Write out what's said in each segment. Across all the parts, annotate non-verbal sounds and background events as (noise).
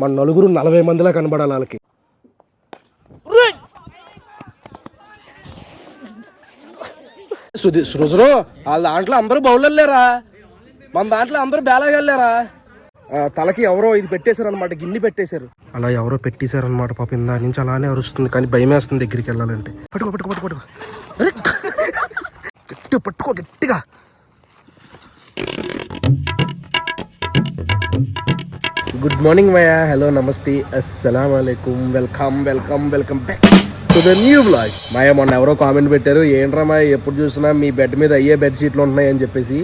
మన నలుగురు నలభై మందిలా కనబడాలి వాళ్ళకి. సుధీ వాళ్ళ దాంట్లో అందరూ బౌలర్లేరా మన దాంట్లో అందరూ బేలాగా తలకి ఎవరో ఇది పెట్టేశారు అనమాట గిన్నె పెట్టేశారు. అలా ఎవరో పెట్టేశారు అనమాట పాప ఇందా నుంచి అలానే అరుస్తుంది కానీ భయం వేస్తుంది దగ్గరికి వెళ్ళాలంటే. పట్టుకో పట్టుకో పట్టుకో పట్టుకో. గట్టిగా పట్టుకో గట్టిగా. గుడ్ మార్నింగ్ మయా. హలో నమస్తే. అస్సలం అలైకుమ్ welcome welcome welcome back to the new blog Maya మొన్న ఎవరో కామెంట్ పెట్టారు. ఏంట్రా మాయ ఎప్పుడు చూసినా మీ బెడ్ మీద అయ్యే బెడ్షీట్లు ఉంటున్నాయి అని చెప్పేసి.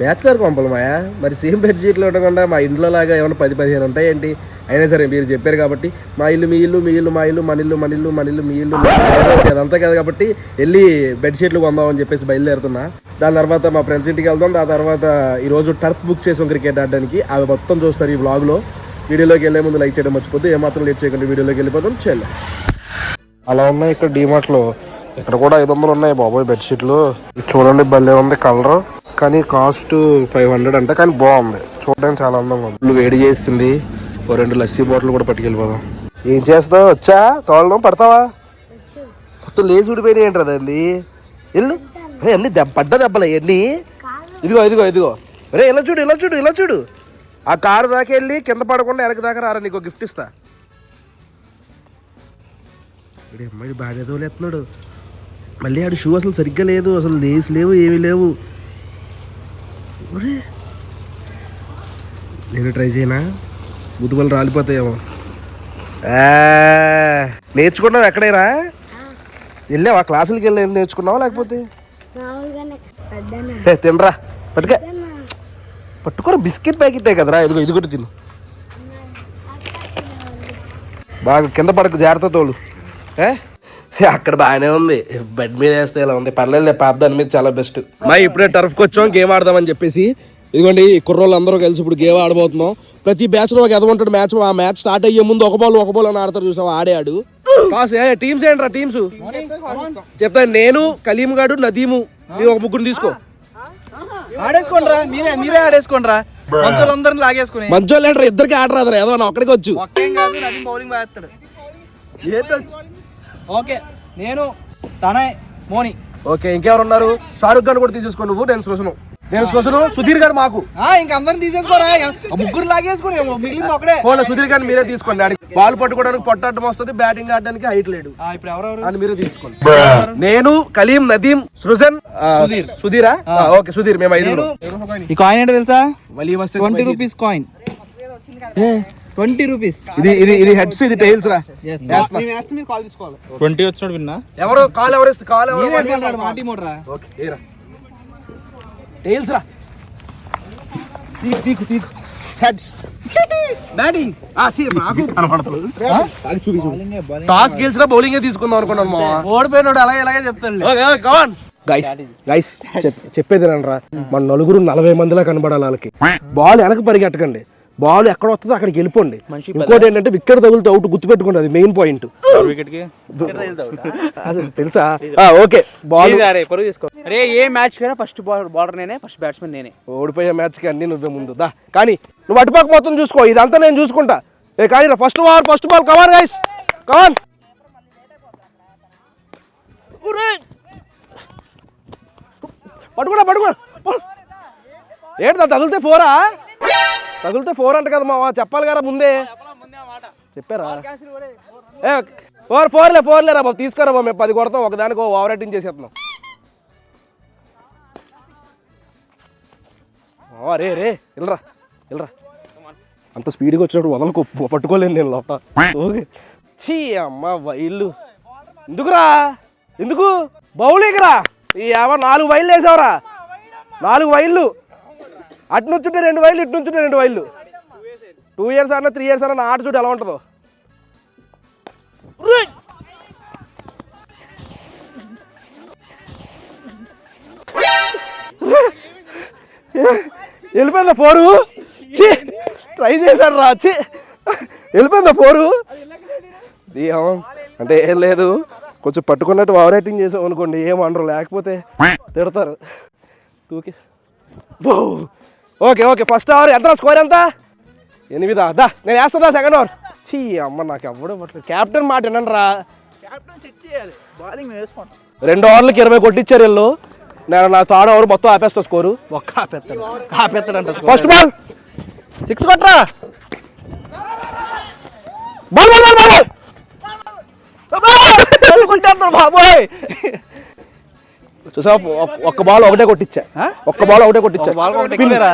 బ్యాచులర్ కొంపలు మాయా? మరి సేమ్ బెడ్ షీట్లు ఉండకుండా మా ఇంట్లో లాగా ఏమైనా పది పదిహేను ఉంటాయేంటి? అయినా సరే మీరు చెప్పారు కాబట్టి మా ఇల్లు మీ ఇల్లు మీ ఇల్లు మా ఇల్లు మన ఇల్లు మన ఇల్లు మన ఇల్లు మీ ఇల్లు అదంతా కదా కాబట్టి వెళ్ళి బెడ్ షీట్లు కొందామని చెప్పేసి బయలుదేరుతున్నా. దాని తర్వాత మా ఫ్రెండ్స్ ఇంటికి వెళ్దాం. దాని తర్వాత ఈరోజు టర్ఫ్ బుక్ చేసాం క్రికెట్ ఆడడానికి. అవి మొత్తం చూస్తారు ఈ బ్లాగ్లో వీడియోలోకి వెళ్ళే ముందు లైక్ చేయడం మర్చిపోతే ఏమాత్రం లేట్ చేయకండి వీడియోలోకి వెళ్ళిపోతాం చేయాలి అలా ఉన్నాయి ఇక్కడ డీమార్ట్లో ఇక్కడ కూడా ఐదు వందలు ఉన్నాయి బాబోయ్ బెడ్షీట్లు. చూడండి భలే ఉంది కలర్. కానీ కాస్ట్ ఫైవ్ హండ్రెడ్ అంటే కానీ బాగుంది. చూడడానికి చాలా అందంగా ఉంది. వేడి చేసింది. ఓ రెండు లస్సీ బాటిల్ కూడా పట్టుకెళ్ళిపోదాం. ఏం చేస్తావు? వచ్చా? తోలడం? పడతావా? మొత్తం లేచి ఊడిపోయినాయి ఏంటి అదండి అన్ని? దెబ్బ పడ్డ దెబ్బలు ఎన్ని ఇదిగో ఇదిగో ఇదిగో. రే ఇలా చూడు ఇలా చూడు ఇలా చూడు. ఆ కారు దాకా వెళ్ళి కింద పడకుండా వెనక దాకా రారా నీకు గిఫ్ట్ ఇస్తా. అమ్మాయి బాగా తోలేస్తున్నాడు మళ్ళీ ఆడు షూ అసలు సరిగ్గా లేదు అసలు లేస్ లేవు ఏమీ లేవు. నేను ట్రై చేయనా? బుద్ధుబలు రాలిపోతాయేమో. నేర్చుకున్నావు ఎక్కడైనా? వెళ్ళావా? క్లాసులకి వెళ్ళి నేర్చుకున్నావా లేకపోతే? తినరా. పట్టుక. పట్టుకోరా బిస్కెట్ ప్యాకెటే కదరా. ఇదిగో ఇది కూడా తిను. బాగా కింద పడకు జాగ్రత్త తోలు. ఏ? అక్కడ బాగానే ఉంది. బెడ్ మీద వేస్తే ఇలా ఉంది. పర్లేదు పాప దాని మీద చాలా బెస్ట్. మా ఇప్పుడే టర్ఫ్కి వచ్చాం గేమ్ ఆడదామని చెప్పేసి. ఇదిగోండి కుర్రోళ్ళు అందరూ కలిసి ఇప్పుడు గేమ్ ఆడబోతున్నాం. ప్రతి బ్యాచ్లో ఒక ఎదవంటాడు మ్యాచ్ ఆ మ్యాచ్ స్టార్ట్ అయ్యే ముందు ఒక బాల్ ఒక బాల్ అని ఆడతారు చూసావా? ఆడే ఆడు కాస్ ఏ టీమ్స్ ఏంట్రా టీమ్స్ చెప్తాను నేను కలీం గాడు నదీము. మీరు ఒక ముగ్గురు తీసుకో. ఆడేసుకోండిరా మీరే మీరే ఆడేసుకోండిరా. మంచులందరిని లాగేసుకుని. మంచోళ్ళు ఏంట్రా ఇద్దరికి ఆడరాదరా ఏదో ఒక్కడికి వచ్చు. బౌలింగ్ ఓకే నేను తనయ్ మోని. ఓకే ఇంకెవరు ఉన్నారు షారుఖ్ ఖాన్ కూడా తీసేసుకో నువ్వు నేను సుసను నేను సుసను సుధీర్ గారు మాకు. ఆ ఇంక అందరిని తీసేసుకోరా? ముగ్గురు లాగేసుకుని మిగిలింది ఒకడే. పోలే సుధీర్ గారిని మీరే తీసుకోండి. ఆడికి బాల్ పట్టుకోవడానికి పొట్టడం వస్తుంది బ్యాటింగ్ ఆడడానికి హైట్ లేడు ఆ, ఇప్పుడు ఎవరెవరు అని మీరే తీసుకోండి. నేను కలీం నదీం సృజన్ సుధీర్. సుధీరా? ఓకే సుధీర్ మేము ఐదు ఈ కాయిన్ ఏంటో తెలుసా? Wali versus twenty rupees coin twenty rupees. ఇది ఇది ఇది హెడ్స్ ఇది టైల్స్ రా. ట్వంటీ వచ్చినాడు విన్నా? ఎవరు? కాల్ ఎవరు కాల్ ఎవరు? మాటి మోడరా ఓకే ఏరా. టైల్స్ రా. తీకు తీకు తీకు. హెడ్స్ బ్యాటింగ్ ఆ చీ నాకు కనపడతలేదు. నాకు చూపి చూపి టాస్ గెలిచినా బౌలింగ్ తీసుకుందాం అనుకున్నాను మా ఓడిపోయినాడు అలాగే ఇలాగే చెప్తాడు గైస్ గైస్ చెప్పేది రా మన నలుగురు నలభై మందిలా కనబడాలి వాళ్ళకి. బాల్ వెనక పరిగెట్టకండి. బాల్ ఎక్కడ వస్తుందో అక్కడికి వెళ్ళిపోండి. ఇంకోటి ఏంటంటే వికెట్ తగులుతూ అవుట్ గుర్తుపెట్టుకోండి అది మెయిన్ పాయింట్. అది తెలుసా? ఓకే. బాల్ అరే ఏ మ్యాచ్ కైనా ఫస్ట్ బౌలర్ నేనే ఫస్ట్ బ్యాట్స్మెన్ నేనే. ఓడిపోయే మ్యాచ్కి అన్ని నువ్వే ముందు దా. కానీ నువ్వు అటుపక్క మొత్తం చూసుకో ఇదంతా నేను చూసుకుంటా. ఏ కానీ first ball first ball come on guys come on పడుకున్నా పడుకున్నా ఏంటి తగిలితే ఫోరా? తగిలితే ఫోర్ అంట కదా మావా? చెప్పాలి కదా ముందే. చెప్పారా? ఏ ఫోర్ ఫోర్లే ఫోర్లేరా బాబు? తీసుకోరా బాబు మేము పది కొడతాం. ఒకదానికి ఓవర్ రైటింగ్ చేసేస్తున్నాం. రే రే వెళ్ళరా వెళ్ళరా. అంత స్పీడ్గా వచ్చినప్పుడు వదలకు పట్టుకోలేను నేను లోపల. ఓకే. చీ అమ్మ వైళ్ళు ఎందుకురా? ఎందుకు? బౌలింగ్ రా ఈ నాలుగు వైళ్ళు వేసావురా. నాలుగు వైళ్ళు అటు నుంచుంటే రెండు వైళ్ళు ఇటు నుంచుంటే రెండు వైళ్ళు టూ ఇయర్స్ అన్న త్రీ ఇయర్స్ అన్న నా ఆట చూడు ఎలా ఉంటుందో. వెళ్ళిపోయిందా ఫోరు? ఛీ! ట్రై చేశాను రా ఛీ! వెళ్ళిపోయిందా ఫోరు? ఏం అంటే ఏం లేదు. కొంచెం పట్టుకున్నట్టు ఓవర్ రైటింగ్ చేసాం అనుకోండి ఏమనరు లేకపోతే తిడతారు. తూకి. బో! ఓకే ఓకే ఫస్ట్ ఓవర్ ఎంత స్కోర్ ఎంత? ఎనిమిదా? దా నేను వేస్తుందా సెకండ్ ఓవర్ చీ అమ్మ నాకు ఎవడు ఇవ్వట్లేదు క్యాప్టెన్ మాట వినండి రా. క్యాప్టెన్ సెట్ చేయాలి. బౌలింగ్ వేసుకుంటాం రెండు ఓవర్లకి ఇరవై కొట్టించారు వీళ్ళు. నేను నా థర్డ్ ఓవర్ మొత్తం ఆపేస్తా స్కోరు ఒక్క ఆపేస్తాడు ఆపేస్తాడంట ఫస్ట్ బాల్ సిక్స్ కొట్రా. బాల్ బాల్ బాల్ బాల్ బాబోయ్. (laughs) చూసా ఒక్క బాల్ ఒకటే కొట్టించా? ఒక్క బాల్ ఒకటే కొట్టించా. బాల్ ఒకటి ఎక్కువేరా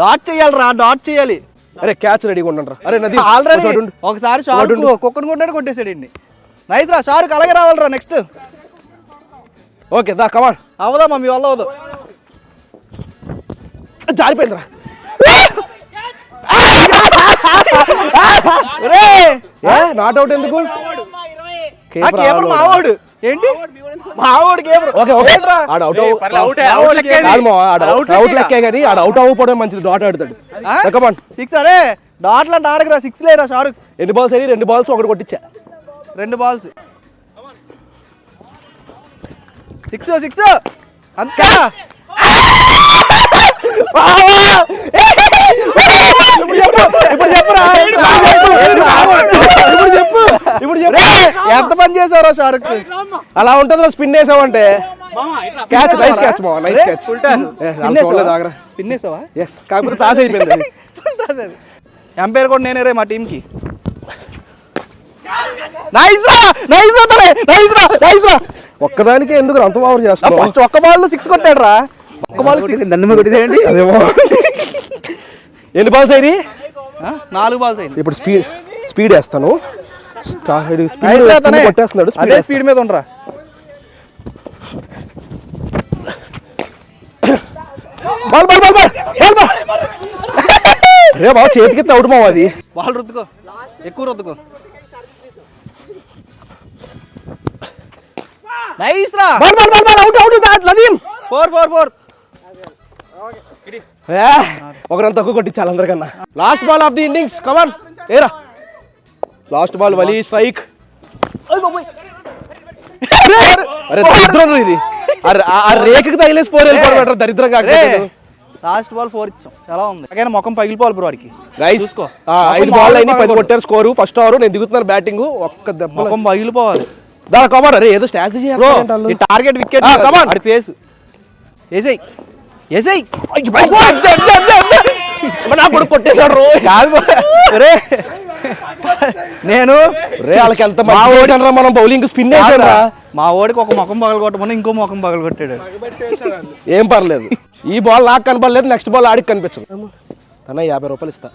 డాట్ చేయాలిరా డాట్ చేయాలి. అరే క్యాచ్ రెడీగా ఉండండి రా అరే నది ఆల్రెడీ ఒకసారి షారుక్ ఉండు. కుక్కను కొట్టాడు కొట్టేసాడు అండి నైస్ రా షారుక్ అలాగే రావాలిరా నెక్స్ట్ ఓకే దా కమాన్ అవదా మీ వల్ల అవదు జారిపోయిందిరా. రే నాట్ అవుట్ ఎందుకు? కేపర్. మావాడు? ఏంటి? అవుట్ అవ్వకపోవడం మంచిది డాట్ ఆడుతాడు. సిక్స్ అరే డాట్లు అంటే ఆడకురా సిక్స్ లేరా షారుక్. ఎన్ని బాల్స్ అయ్యి రెండు బాల్స్ ఒకటి కొట్టించా. రెండు బాల్స్ సిక్స్ సిక్స్ అంతా. ఇప్పుడు చెప్పు ఇప్పుడు చెప్పురా ఇప్పుడు చెప్పు ఇప్పుడు చెప్పు. ఎంత పని చేసావురా షారుక్ అలా ఉంటుంది స్పిన్ వేసావంటే. క్యాచ్ నైస్ క్యాచ్ మా నైస్ క్యాచ్ ఆగరా స్పిన్ వేసావా? ఎస్ కాకపోతే టాస్ అయిపోయింది. (laughs) అది. ఎంపైర్ కూడా నేనే రే మా టీంకి నైస్ రా నైస్ రా తనే నైస్ రా నైస్ రా. ఒక్కదానికే ఎందుకు అంత ఓవర్ చేస్తావు ఫస్ట్ ఒక్క బాల్ సిక్స్ కొట్టాడు రా ఒక్క బాల్ సిక్స్ నన్ను కొట్టిదేయండి అదేమో ఎన్ని బాల్స్ అయ్యి నాలుగు బాల్స్ అయింది ఇప్పుడు స్పీడ్ స్పీడ్ వేస్తాను. కొట్టేస్తున్నాడు అదే స్పీడ్ మీద ఉండరా. Ball ball ball ball ball (laughs) రే బాబు చేతికి అవుట్ మావు అది. బాల్ రుద్దుకో. ఎక్కువ రుద్దుకో. నైస్ రా. Ball ball ball ball out out four four four. ఒకరంత తక్కువ కొట్టించాలి అందరికన్నా. Last ball of the innings come on ఏరా లాస్ట్ బాల్ వలి స్ట్రైక్ అరే దరిద్రం ఇది. ఆ- రేఖకి తగిలేసి ఫోర్ వెళ్ళిపోవడం దరిద్రం కాదు లాస్ట్ బాల్ ఫోర్ ఇచ్చాం. ఎలా ఉంది? అలాగే ముఖం పగిలిపోవాలి బ్రో వాడికి. రైస్ చూసుకో. ఐదు బాల్ అయినా పది. కొట్టారు స్కోరు ఫస్ట్ ఓవర్ నేను దిగుతున్నాను బ్యాటింగ్ ఒక్క దెబ్బ ముఖం పగిలిపోవాలి. దాని కమాన్ అరే ఏదో స్ట్రాటజీ ఈ టార్గెట్ వికెట్ on. వాడి ఫేస్ ఏసై ఏసై నా కొడుకు కొట్టేశాడు రో కాదు. రే. (laughs) నేను రే వాళ్ళకి ఎంత మా మంచి ఓడి- వేసాడురా మనం బౌలింగ్ స్పిన్ వేసాడు కాదురా, మా ఓడికి ఒక ముఖం పగలు కొట్టమని ఇంకో ముఖం పగలు కొట్టాడు ఏం పర్లేదు ఈ బాల్ నాకు కనపడలేదు నెక్స్ట్ బాల్ ఆడికి కనిపించదు అన్న యాభై రూపాయలు ఇస్తా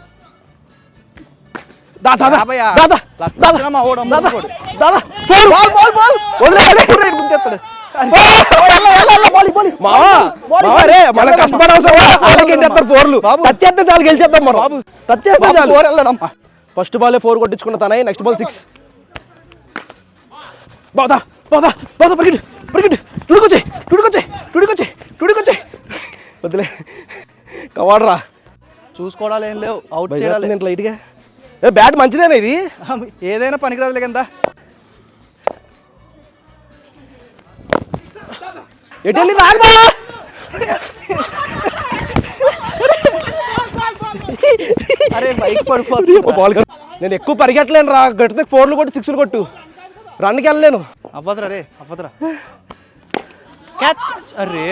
కష్టపడవసరం ఫోర్లు బాబు. టచ్ చేస్తే చాలు గెలిచేద్దాం మనం. టచ్ చేస్తే చాలు ఫస్ట్ బాలే ఫోర్ కొట్టించుకున్న తనే నెక్స్ట్ బాల్ సిక్స్ బాదా బాదా బాదా పరిగెట్టు పరిగెట్టు. టుడుకొచ్చే టుడుకొచ్చే టుడుకొచ్చే టుడుకొచ్చే వద్దులే కవాడరా. చూసుకోవడాలు ఏం లేవు అవుట్ చేయడాలి. నేను లైట్గా. ఏ బ్యాట్ మంచిదేనా ఇది? ఏదైనా పనికిరాదులే కింద. ఎటు వెళ్ళి రాగమా అరే బైక్ పడిపోతుంది బాల్ నేను ఎక్కువ పరిగెట్టలేను రా. గట్టితే ఫోర్లు కొట్టు సిక్స్లు కొట్టు. రన్కి వెళ్ళలేను. అవ్వదురా రే అవ్వదురా. క్యాచ్ క్యాచ్ అరే.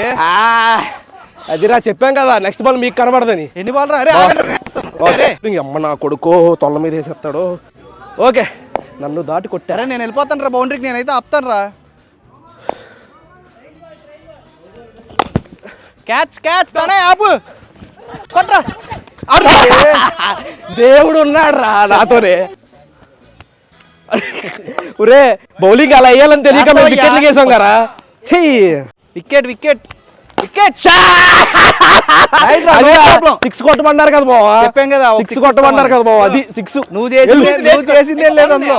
అదిరా చెప్పాం కదా నెక్స్ట్ బాల్ మీకు కనబడదని. ఎన్ని బాల్ అరే అమ్మ నా కొడుకో తొల్ల మీద వేసేస్తాడు. ఓకే. నన్ను దాటి కొట్టారా నేను వెళ్ళిపోతాను రా. బౌండరీకి నేనైతే ఆపుతాను రా. క్యాచ్ క్యాచ్ తనే ఆపు. కొట్రా. దేవుడు ఉన్నాడు రా నాతోనే. ఒరే బౌలింగ్ అలా వేయాలని తెలియక మేము. వికెట్లు వేసాం కదా. చెయ్యి వికెట్ వికెట్ వికెట్. సిక్స్ కొట్టమన్నారు కదా బావా. చెప్పాం కదా, సిక్స్ కొట్టమన్నారు. కదా బావా అది సిక్స్ నువ్వు చేసిందే నువ్వు చేసిందే లేదు అందులో.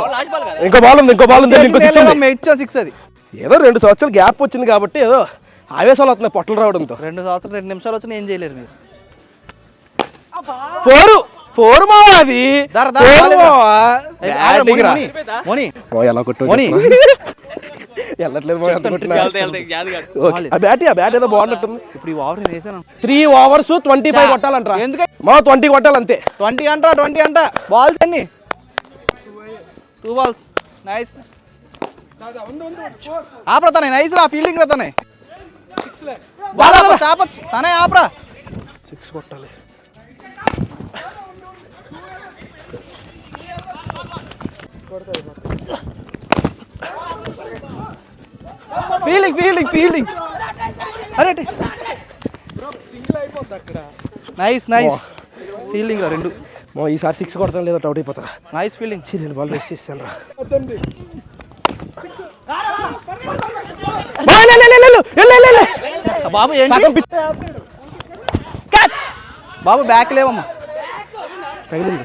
ఇంకో బాల్ ఉంది ఇంకో బాల్ ఉంది ఇంకో సిక్స్ లేదు ఉంది. మేము ఇచ్చాం సిక్స్ అది. ఏదో రెండు సంవత్సరాలు గ్యాప్ వచ్చింది కాబట్టి ఏదో ఆవేశాలు వస్తున్నాయి పొట్టలు రావడంతో. రెండు సంవత్సరాలు రెండు నిమిషాలు వచ్చి ఏం చేయలేరు మీరు. ఫోర్. ఫోర్ మావా అది? రాలేదా? మావా. ఎలా కొట్టు మోని. వెళ్ళట్లేదు అంత బాగున్నట్టుంది. ఇప్పుడు ఈ ఓవర్ నేను వేసాను. త్రీ ఓవర్స్ ట్వంటీ ఫైవ్ కొట్టాలంటారా. ఎందుకు? మా ట్వంటీ కొట్టాలంతే. ట్వంటీ అంట ట్వంటీ అంట. బాల్స్ అన్ని టూ బాల్స్ నైస్ ఆపరా తనే నైస్ రా ఫీల్డింగ్ రా తనే. చాపొచ్చు. తనే ఆపరా. సిక్స్ కొట్టాలి. ఫీల్డింగ్ ఫీల్డింగ్ ఫీల్డింగ్ అరే నైస్ నైస్ ఫీల్డింగ్ రా రెండు. మా ఈసారి సిక్స్ కొడతాను లేదా అవుట్ అయిపోతారా? నైస్ ఫీల్డింగ్ చి, నేను బాల్ వేస్ట్ చేశాను రా. బాబు ఏంటి? క్యాచ్ బాబు బ్యాక్ లేవమ్మా. తగిలింది.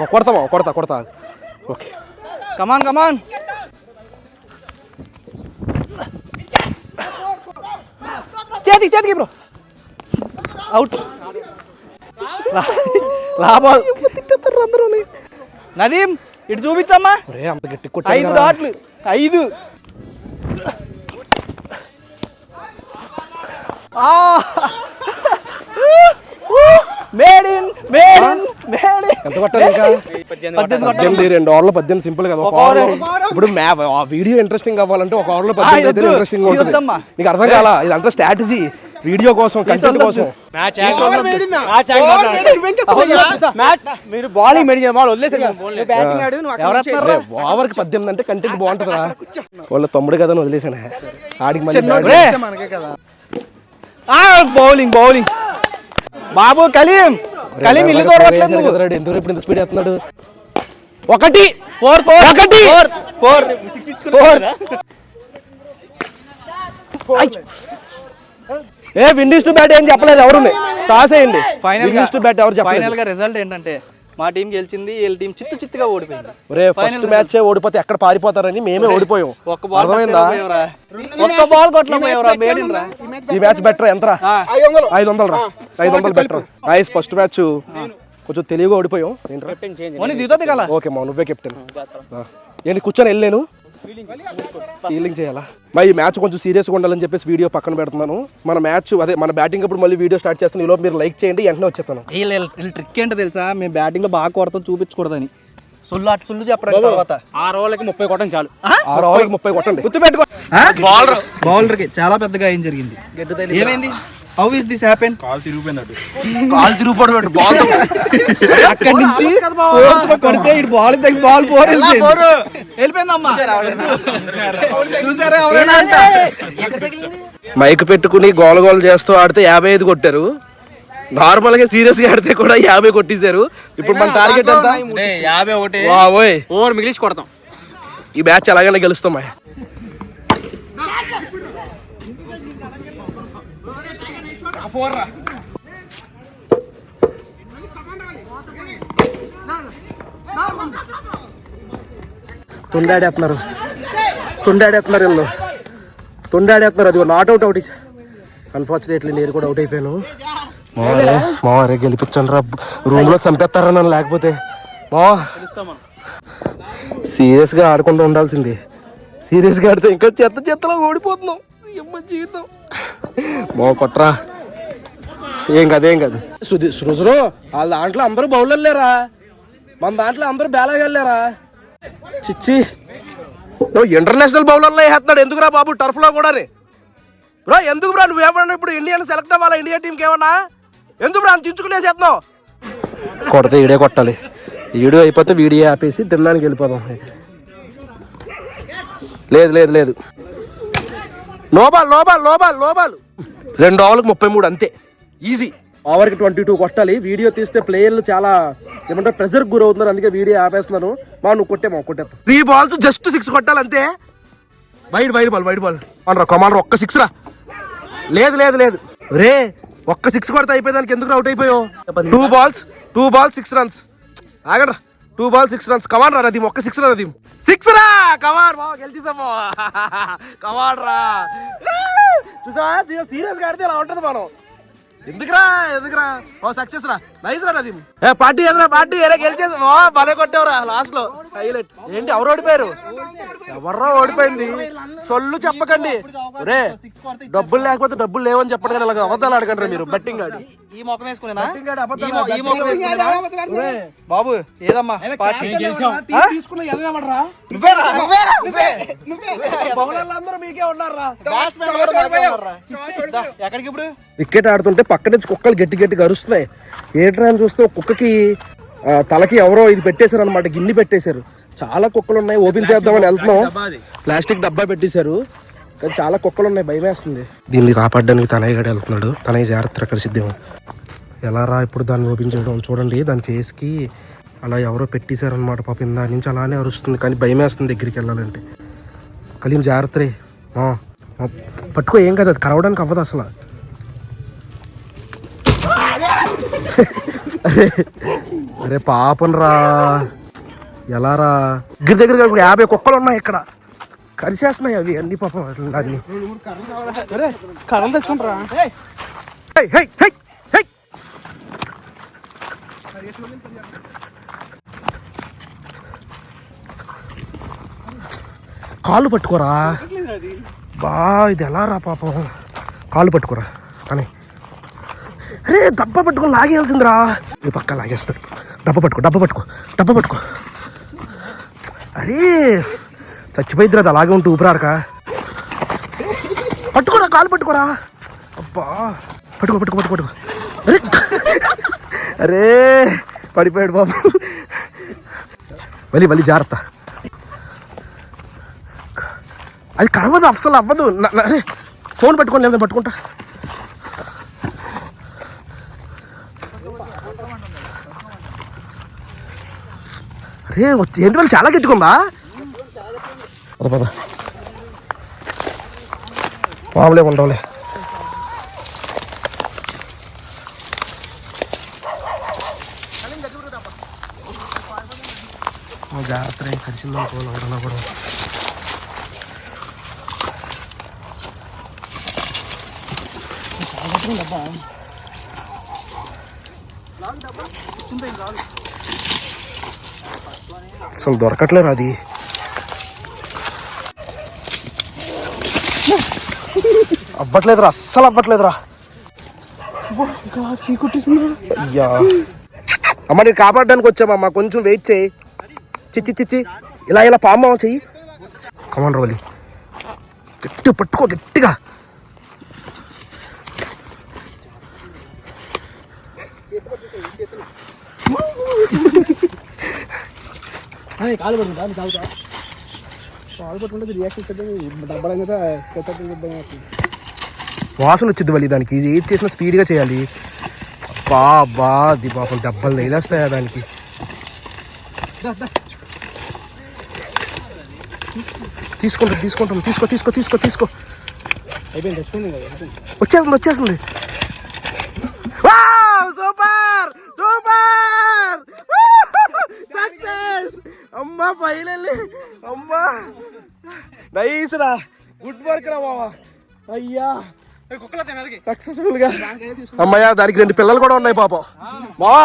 మా కొడతామా కొడతా కొడతా. ఓకే. కమాన్ కమాన్ చేతికి చేతికి బ్రో అవుట్ లాభాలు తిట్టేస్తారు అందరూ నదీం ఇటు చూపించమ్మా. ఐదు డాట్లు ఐదు. Made in made in made in ఎంత కొట్టాలి ఇంకా? పద్దెనిమిది రెండు ఓవర్లో పద్దెనిమిది సింపుల్ కదా. ఒక ఓవర్. ఇప్పుడు వీడియో ఇంట్రెస్టింగ్ అవ్వాలంటే ఒక ఓవర్లో పద్దెనిమిది అయితే. ఇంట్రెస్టింగ్ ఇది ఉంటుంది. నీకు అర్థం కాలా? ఇదంతా స్ట్రాటజీ వీడియో కోసం కంటెంట్. కోసం. మీరు బౌలింగ్ వస్తున్నారు ఓవర్కి పద్దెనిమిది అంటే కంటెంట్ బాగుంటుందా? వాళ్ళ తమ్ముడు కదా వదిలేసాను? ఆడికి బౌలింగ్ బౌలింగ్ బాబు కలీం. కలీం ఇల్లు నువ్వు. కుదరాడు ఎందుకు ఇప్పుడు ఇంత స్పీడ్ వేస్తున్నాడు? ఒకటి ఫోర్ ఫోర్ ఒకటి. Four four. ఫోర్! ఏ విండీస్ టు బ్యాట్ ఏం చెప్పలేదు ఎవరు టాస్ అయ్యండి ఫైనల్ విండీస్ టు బ్యాట్ ఎవరు ఫైనల్గా రిజల్ట్ ఏంటంటే మా టీం గెలిచింది వీళ్ళ టీం చిత్తు చిత్తుగా ఓడిపోయింది. ఒరే ఫస్ట్ మ్యాచ్ ఓడిపోతే ఎక్కడ పారిపోతారని మేమే ఓడిపోయాం. ఒక్క బాల్ అర్థమైందా? ఒక్క బాల్ కొట్టలేకపోయావురా మేడిన్ రా ఈ మ్యాచ్ బెటర్ ఎంతరా. ఐదు వందలు. రా. ఐదు వందలు బెటర్ నైస్ ఫస్ట్ మ్యాచ్ కొంచెం తెలివిగా ఓడిపోయాం. ఓకే మా నువ్వే కెప్టెన్ ఏంటి కూర్చొని వెళ్ళాను ఫీలింగ్ చేయాలా? మా ఈ మ్యాచ్ కొంచెం సీరియస్గా ఉండాలని చెప్పేసి వీడియో పక్కన పెడుతున్నాను. మన మ్యాచ్ అదే మన బ్యాటింగ్ అప్పుడు మళ్ళీ వీడియో స్టార్ట్ చేస్తాను ఈలోపు మీరు లైక్ చేయండి వెంటనే వచ్చేస్తాను. వీళ్ళ ట్రిక్ ఏంటో తెలుసా? మేము బ్యాటింగ్లో బాగా కొడతాం చూపించకూడదని. సుల్లు అటు సుల్లు చెప్పడం తర్వాత? ఆరు ఓవర్లకి ముప్పై కొట్టడం చాలు. ఆరు ఓవర్కి ముప్పై కొట్టండి. గుర్తు పెట్టుకో బౌలర్. బౌలర్కి చాలా పెద్దగా ఏం జరిగింది? ఏమైంది? హౌ ఇస్ దిస్ హ్యాపెన్ కాలు తిరిగిపోవడం బాల్ అక్కడి నుంచి ఫోర్స్లో కొడితే ఇటు బాల్ దగ్గర బాల్ ఫోర్ వెళ్ళిపోయిందమ్మా. చూసారా ఎవరైనా? మైక్ పెట్టుకుని గోల గోల చేస్తూ ఆడితే యాభై ఐదు కొట్టారు. నార్మల్గా సీరియస్గా ఆడితే కూడా యాభై కొట్టేశారు. ఇప్పుడు మన టార్గెట్ ఎంత? యాభై ఒకటి. ఓయ్ ఓవర్ మిగిలిచి కొడతాం. ఈ మ్యాచ్ ఎలాగైనా గెలుస్తాం మాయ. తొండాడేస్తున్నారు తొండాడేస్తున్నారు వీళ్ళు తొండాడేస్తున్నారు అది నాట్ అవుట్ అవుట్ అన్ఫార్చునేట్లీ నేను కూడా అవుట్ అయిపోయాను. మావరే మావరే గెలిపించండి రా. రూమ్లో చంపేస్తారా నన్ను లేకపోతే? మా సీరియస్గా ఆడకుండా ఉండాల్సింది. సీరియస్గా ఆడితే ఇంకా చెత్త చెత్తలో ఓడిపోతున్నాం. జీవితం. మా కొట్రా. ఏం కాదు ఏం కాదు. సుధీ సృజరు వాళ్ళ దాంట్లో అందరూ బౌలర్ లేరా మన దాంట్లో అందరూ బేలాగా వెళ్ళారా చిచ్చి. నువ్వు ఇంటర్నేషనల్ బౌలర్లో వేస్తున్నాడు. ఎందుకురా బాబు? టర్ఫ్లో కూడా బ్రో ఎందుకు బ్రా నువ్వేమన్నా ఇప్పుడు ఇండియన్ సెలెక్ట్ అవ్వాలా? ఇండియా టీంకి ఏమన్నా? ఎందుకు బ్రా అంత చించుకునేసేస్తున్నావు కొడితే ఈడే కొట్టాలి. వీడియో అయిపోతే వీడియో ఆపేసి తినడానికి వెళ్ళిపోదాం. లేదు లేదు లేదు. లోబాల్ లోబాల్ లోబాల్ లోబాల్ రెండు ఓవర్లకు ముప్పై మూడు అంతే. ఈజీ ఓవర్కి ట్వంటీ టూ కొట్టాలి. వీడియో తీస్తే ప్లేయర్లు చాలా ఏమంటారు ప్రెజర్ గురవుతున్నారు. అందుకే వీడియో ఆపేస్తున్నాను. మా నువ్వు కొట్టే మా కొట్టేస్తా త్రీ బాల్స్ జస్ట్ సిక్స్ కొట్టాలి అంతే. Wide wide ball wide ball అనరా కమాండర్ ఒక్క సిక్స్ రా. లేదు లేదు లేదు. రే ఒక్క సిక్స్ కొడితే అయిపోయేదానికి ఎందుకు అవుట్ అయిపోయావు? Two balls two balls six runs ఆగండ్రా. Two ball six runs come on రా నదీమ్ ఒక్క సిక్స్ రా నదీమ్. సిక్స్ రా కమాన్ బావ గెలిచేసాము. (laughs) కమాన్ రా. చూసా సీరియస్గా ఆడితే ఇలా ఉంటుంది మనం? ఎందుకురా ఎందుకురా? ఓ సక్సెస్ రా. నైస్ రా నదీమ్ ఏ పార్టీ ఎదురా పార్టీ. ఎరే గెలిచేసి ఓ భలే కొట్టావురా లాస్ట్లో. హైలైట్. ఏంటి ఎవరు ఓడిపోయారు? ఎవర్రా ఓడిపోయింది? సొల్లు చెప్పకండి. రే డబ్బులు లేకపోతే డబ్బులు లేవని చెప్పండి కానీ ఇలాగ అబద్ధాలు ఆడకండి మీరు బెట్టింగ్ ఆడి ఈ మొఖం వేసుకునేనా? ఈ మొఖం వేసుకునేనా? బాబు ఏదమ్మా? పార్టీ. తీసుకున్న ఎదగమడరా నువ్వేరా? నువ్వేరా? నువ్వే. నువ్వే. బౌలర్లందరూ మీకే ఉన్నారా ఎక్కడికి ఇప్పుడు క్రికెట్ ఆడుతుంటే పక్క నుంచి కుక్కలు గట్టి గట్టిగా అరుస్తున్నాయి. ఏంట్రా అని చూస్తే ఒక కుక్కకి ఆ, తలకి ఎవరో ఇది పెట్టేశారు అనమాట గిన్నె పెట్టేశారు. చాలా కుక్కలు ఉన్నాయి ఓపెన్ చేద్దామని వెళ్తున్నాం. ప్లాస్టిక్ డబ్బా పెట్టేశారు. కానీ చాలా కుక్కలు ఉన్నాయి భయం వేస్తుంది. దీన్ని కాపాడడానికి తనయ్య గడి వెళ్తున్నాడు. తనయ్య జాగ్రత్త అక్కడ సిద్ధం. ఎలా రా ఇప్పుడు దాన్ని ఓపెన్ చేయడం? చూడండి దాని ఫేస్కి అలా ఎవరో పెట్టేశారనమాట పాపం దాని నుంచి అలానే అరుస్తుంది కానీ భయం వేస్తుంది దగ్గరికి వెళ్ళాలంటే. కలిం జాగ్రత్త పట్టుకో ఏం కాదు అది కరవడానికి అవ్వదు అసలు. అరే పాపం రా. ఎలా రా? దగ్గర దగ్గర ఒక యాభై కుక్కలు ఉన్నాయి ఇక్కడ. కలిసేస్తున్నాయి అవి అన్ని పాపం అన్ని. తెచ్చుకుంటారా. కాళ్ళు పట్టుకోరా. బా ఇది ఎలా రా పాపం? కాళ్ళు పట్టుకోరా. కానీ అరే దెబ్బ పట్టుకొని లాగేయాల్సిందిరా. ఈ పక్క లాగేస్తాడు డబ్బ పట్టుకో డబ్బ పట్టుకో డబ్బ పట్టుకో. అరే చచ్చిపోయిద్దిరా అది అలాగే ఉంటూ ఊపిరాడక. పట్టుకోరా కాలు పట్టుకోరా. అబ్బా. పట్టుకో పట్టుకో పట్టుకో పట్టుకో. అరే అరే పడిపోయాడు బాబు. మళ్ళీ మళ్ళీ జాగ్రత్త. అది కరవదు అసలు అవ్వదు. అరే ఫోన్ పట్టుకోండి లేదా పట్టుకుంటా. అరే ఏంటి వాళ్ళు చాలా గట్టికుందా పద పద. మామూలే ఉండవులే. జాగ్రత్త కలిసిందో పోలవడంలో కూడా అసలు దొరకట్లేదు అది. అవ్వట్లేదురా అస్సలు అవ్వట్లేదురా. అయ్యా. అమ్మ నేను కాపాడడానికి వచ్చామమ్మా కొంచెం వెయిట్ చేయి. చిచ్చి చిచ్చి ఇలా ఇలా పాము చెయ్యి. కమాన్ రోలి గట్టి పట్టుకో గట్టిగా. కాలు పడుతుందా తాగుతా. కాల్ పట్టుకుంటే రియాక్షన్ వాసన వచ్చింది మళ్ళీ దానికి. ఇది ఏది చేసినా స్పీడ్గా చేయాలి. బా బా అది పాపం దెబ్బలు తగిలేస్తాయా దానికి? తీసుకుంటాం తీసుకుంటాం. తీసుకో తీసుకో తీసుకో తీసుకో. వచ్చేస్తుంది వచ్చేస్తుంది. సూపర్ సూపర్ సక్సెస్ అమ్మా ఫైనల్లీ అమ్మా. నైస్ రా. గుడ్ వర్క్ రా బావా అయ్యా. సక్సెస్ఫుల్గా. అమ్మయ్య దానికి రెండు పిల్లలు కూడా ఉన్నాయి పాపం. బావా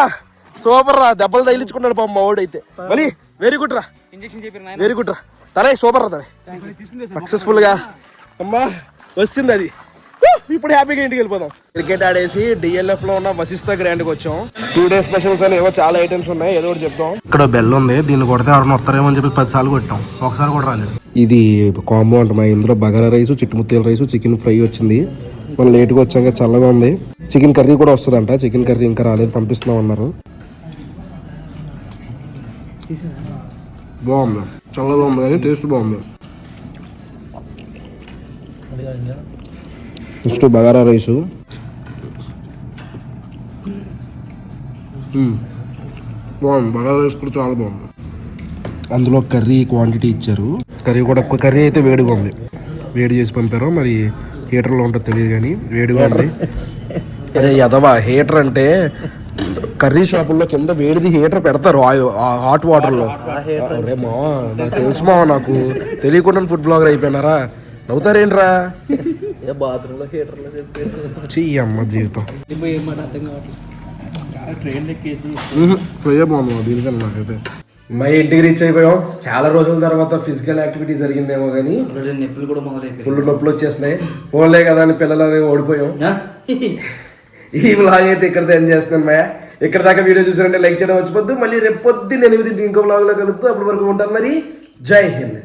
సూపర్ రా. దెబ్బలు తగిలించుకున్నాడు పాపం మా వాడైతే మళ్ళీ వెరీ గుడ్ రా. వెరీ గుడ్ రా. తరే సూపర్ రా తరే సక్సెస్ఫుల్గా. అమ్మా వచ్చింది అది! ఇప్పుడు హ్యాపీగా ఇంటికి వెళ్ళిపోదాం. క్రికెట్ ఆడేసి డిఎల్ఎఫ్లో ఉన్న వశిష్ట గ్రాండ్కి వచ్చాం. టూ డేస్ స్పెషల్స్ అని ఏవో చాలా ఐటమ్స్ ఉన్నాయి ఏదో ఒకటి చెప్తాం ఇక్కడ బెల్ ఉంది దీన్ని కొడితే ఎవరైనా వస్తారేమో అని చెప్పి పది సార్లు కొట్టాం. ఒకసారి కూడా రాలేదు. ఇది కాంబో అంట మా ఇందులో బగారా రైస్ చిట్టుముత్తేల రైస్ చికెన్ ఫ్రై వచ్చింది. మనం లేట్గా వచ్చాక చల్లగా ఉంది. చికెన్ కర్రీ కూడా వస్తుందంట చికెన్ కర్రీ ఇంకా రాలేదు పంపిస్తున్నాం అన్నారు. బాగుంది. చల్లగా ఉంది కానీ టేస్ట్ బాగుంది. Next bagara rice. బాగుంది. బగారా రైస్ కూడా చాలా బాగుంది. అందులో కర్రీ క్వాంటిటీ ఇచ్చారు. కర్రీ కూడా ఒక్క కర్రీ అయితే వేడిగా ఉంది. వేడి చేసి పంపారు? మరి హీటర్లో ఉంటుందో తెలియదు కానీ వేడిగా ఉంది. (laughs) అరే యదవా హీటర్ అంటే కర్రీ షాపుల్లో కింద వేడిది హీటర్ పెడతారు హాట్ వాటర్లో అరే మా నాకు తెలుసు మా నాకు తెలియకుండా ఫుడ్ బ్లాగర్ అయిపోయినారా? నవ్వుతారేంట్రా? బాత్రూమ్లో హీటర్లో చెప్పారు చెయ్యి అమ్మ జీవితం. ఏమాట అర్థం కావట్లేదు ట్రైన్ ఎక్కేసి. బాగుంది దీనికన్నా నాకైతే మా ఇంటికి రీచ్ అయిపోయాం. చాలా రోజుల తర్వాత ఫిజికల్ యాక్టివిటీ జరిగిందేమో కానీ నొప్పులు కూడా మొదలైపోయాయి ఫుల్ నొప్పులు వచ్చేసినాయి. ఫోన్లే కదా అని పిల్లలు ఓడిపోయాం. ఈ వ్లాగ్ అయితే ఇక్కడ ఎండ్ చేస్తున్నాను మాయా. ఇక్కడ దాకా వీడియో చూసారంటే లైక్ చేయడం వచ్చిపోద్దు మళ్ళీ రేపు పొద్దున్న ఎనిమిది ఇంకో వ్లాగ్లో కలుగుతూ అప్పటి వరకు ఉంటాను మరి. జై హింద్.